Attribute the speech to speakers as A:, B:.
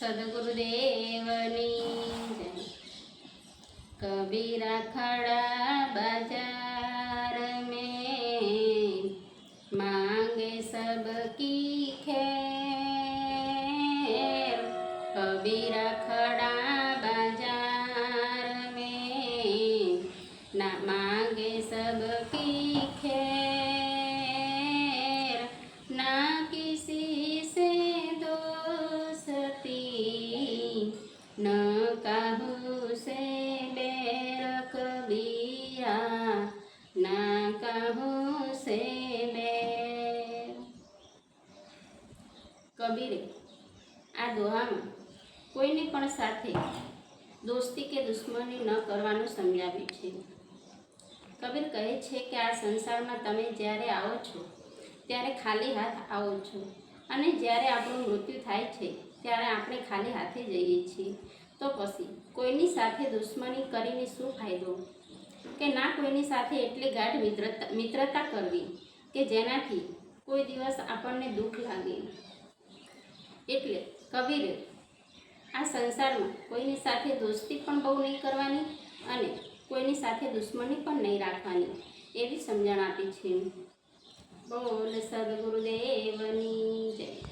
A: સદગુરુદેવની કબીરા ખડા બજાર મે માંગે સબકી ખેર કબીરા ખડા બજાર મે ના માંગે સબકી કહું સે બેરક બિયા ના કહું સે બે કબીરે આ દોહામાં કોઈને પણ સાથે દોસ્તી કે દુશ્મની ન કરવાનું સમજાવ્યું છે। કબીર કહે છે કે આ સંસારમાં તમે જ્યારે આવો છો ત્યારે ખાલી હાથ આવો છો અને જ્યારે આપણું મૃત્યુ થાય છે ત્યારે આપણે ખાલી હાથે જઈએ છીએ તો પછી કોઈની સાથે દુશ્મની કરીને શું ફાયદો? કે ના કોઈની સાથે એટલી ગાઢ મિત્રતા મિત્રતા કરવી કે જેનાથી કોઈ દિવસ આપણને દુઃખ લાગે? એટલે કવિરે આ સંસારમાં કોઈની સાથે દોસ્તી પણ બહુ નહીં કરવાની અને કોઈની સાથે દુશ્મની પણ નહીં રાખવાની એવી સમજણ આપી છે. બોલ સદગુરુદેવ.